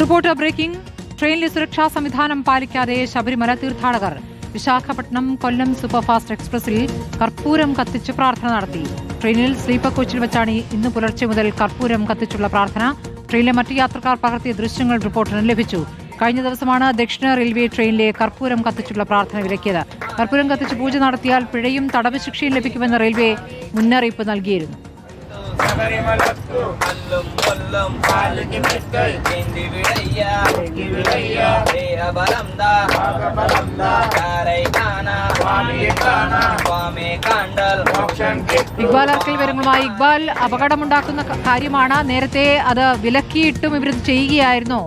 Reporter breaking. ട്രെയിനിലെ സുരക്ഷാ സംവിധാനം പാലിക്കാതെ ശബരിമല തീർത്ഥാടകർ. വിശാഖപട്ടണം കൊല്ലം സൂപ്പർഫാസ്റ്റ് എക്സ്പ്രസിൽ കർപ്പൂരം കത്തിച്ച് പ്രാർത്ഥന നടത്തി. ട്രെയിനിൽ സ്ലീപ്പർ കോച്ചിൽ വെച്ചാണ് ഇന്ന് പുലർച്ചെ മുതൽ കർപ്പൂരം കത്തിച്ചുള്ള പ്രാർത്ഥന. ട്രെയിനിലെ മറ്റ് യാത്രക്കാർ പകർത്തിയ ദൃശ്യങ്ങൾ റിപ്പോർട്ടറിന് ലഭിച്ചു. കഴിഞ്ഞ ദിവസമാണ് ദക്ഷിണ റെയിൽവേ ട്രെയിനിലെ കർപ്പൂരം കത്തിച്ചുള്ള പ്രാർത്ഥന വിലക്കിയത്. കർപ്പൂരം കത്തിച്ച് പൂജ നടത്തിയാൽ പിഴയും തടവ് ശിക്ഷയും ലഭിക്കുമെന്ന് റെയിൽവേ മുന്നറിയിപ്പ് നൽകിയിരുന്നു. അല്ലും കൊല്ലും കാണ്ടൽ ഇക്ബാൽ അർക്കൽ വിവരങ്ങളുമായി ഇക്ബാൽ അപകടമുണ്ടാക്കുന്ന കാര്യമാണ്. നേരത്തെ അത് വിലക്കിയിട്ടും ഇവരിത് ചെയ്യുകയായിരുന്നു.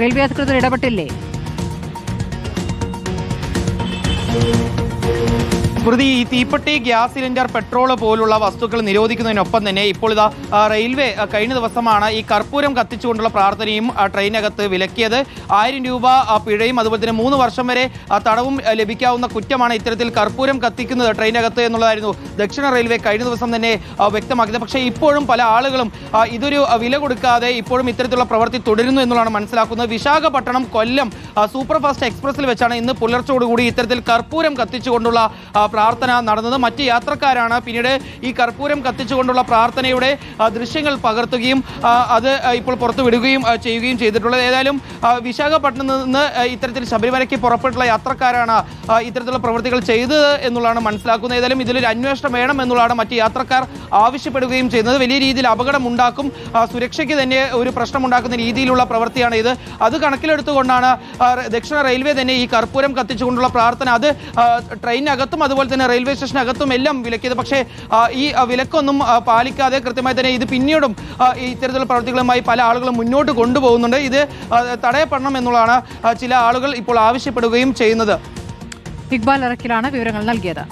റെയിൽവേ അധികൃതർ ഇടപെട്ടില്ലേ? സ്മൃതി ഈ തീപ്പെട്ടി ഗ്യാസ് സിലിണ്ടർ പെട്രോൾ പോലുള്ള വസ്തുക്കൾ നിരോധിക്കുന്നതിനൊപ്പം തന്നെ ഇപ്പോൾ ഇതാ റെയിൽവേ കഴിഞ്ഞ ദിവസമാണ് ഈ കർപ്പൂരം കത്തിച്ചുകൊണ്ടുള്ള പ്രാർത്ഥനയും ട്രെയിനകത്ത് വിലക്കിയത്. ആയിരം രൂപ പിഴയും അതുപോലെ തന്നെ മൂന്ന് വർഷം വരെ തടവും ലഭിക്കാവുന്ന കുറ്റമാണ് ഇത്തരത്തിൽ കർപ്പൂരം കത്തിക്കുന്നത് ട്രെയിനകത്ത് എന്നുള്ളതായിരുന്നു ദക്ഷിണ റെയിൽവേ കഴിഞ്ഞ ദിവസം തന്നെ വ്യക്തമാക്കിയത്. പക്ഷേ ഇപ്പോഴും പല ആളുകളും ഇതൊരു വില കൊടുക്കാതെ ഇപ്പോഴും ഇത്തരത്തിലുള്ള പ്രവൃത്തി തുടരുന്നു എന്നുള്ളതാണ് മനസ്സിലാക്കുന്നത്. Visakhapatnam Kollam superfast super fast എക്സ്പ്രസിൽ വെച്ചാണ് ഇന്ന് പുലർച്ചോടുകൂടി ഇത്തരത്തിൽ കർപ്പൂരം കത്തിച്ചുകൊണ്ടുള്ള പ്രാർത്ഥന നടന്നത്. മറ്റ് യാത്രക്കാരാണ് പിന്നീട് ഈ കർപ്പൂരം കത്തിച്ചുകൊണ്ടുള്ള പ്രാർത്ഥനയുടെ ദൃശ്യങ്ങൾ പകർത്തുകയും അത് ഇപ്പോൾ പുറത്തുവിടുകയും ചെയ്യുകയും ചെയ്തിട്ടുള്ളത്. ഏതായാലും വിശാഖപട്ടണത്തിൽ വിശാഖപട്ടണത്ത് നിന്ന് ഇത്തരത്തിൽ ശബരിമലയ്ക്ക് പുറപ്പെട്ടുള്ള യാത്രക്കാരാണ് ഇത്തരത്തിലുള്ള പ്രവൃത്തികൾ ചെയ്തത് എന്നുള്ളതാണ് മനസ്സിലാക്കുന്നത്. ഏതായാലും ഇതിലൊരു അന്വേഷണം വേണം എന്നുള്ളതാണ് മറ്റ് യാത്രക്കാർ ആവശ്യപ്പെടുകയും ചെയ്യുന്നത്. വലിയ രീതിയിൽ അപകടം ഉണ്ടാക്കും സുരക്ഷയ്ക്ക് തന്നെ ഒരു പ്രശ്നമുണ്ടാക്കുന്ന രീതിയിലുള്ള പ്രവൃത്തിയാണ് ഇത്. അത് കണക്കിലെടുത്തുകൊണ്ടാണ് ദക്ഷിണ റെയിൽവേ തന്നെ ഈ കർപ്പൂരം കത്തിച്ചുകൊണ്ടുള്ള പ്രാർത്ഥന. അത് ട്രെയിനകത്തും അതുപോലെ തന്നെ റെയിൽവേ സ്റ്റേഷനകത്തും എല്ലാം വിലക്കിയത്. പക്ഷേ ഈ വിലക്കൊന്നും പാലിക്കാതെ കൃത്യമായി തന്നെ ഇത് പിന്നീടും ഇത്തരത്തിലുള്ള പ്രവർത്തികളുമായി പല ആളുകളും മുന്നോട്ട് കൊണ്ടുപോകുന്നുണ്ട്. ഇത് തടയപ്പെടണം എന്നുള്ളതാണ് ചില ആളുകൾ ഇപ്പോൾ ആവശ്യപ്പെടുകയും ചെയ്യുന്നത്. ഇക്ബാൽ അറക്കിലാണ് വിവരങ്ങൾ നൽകിയത്.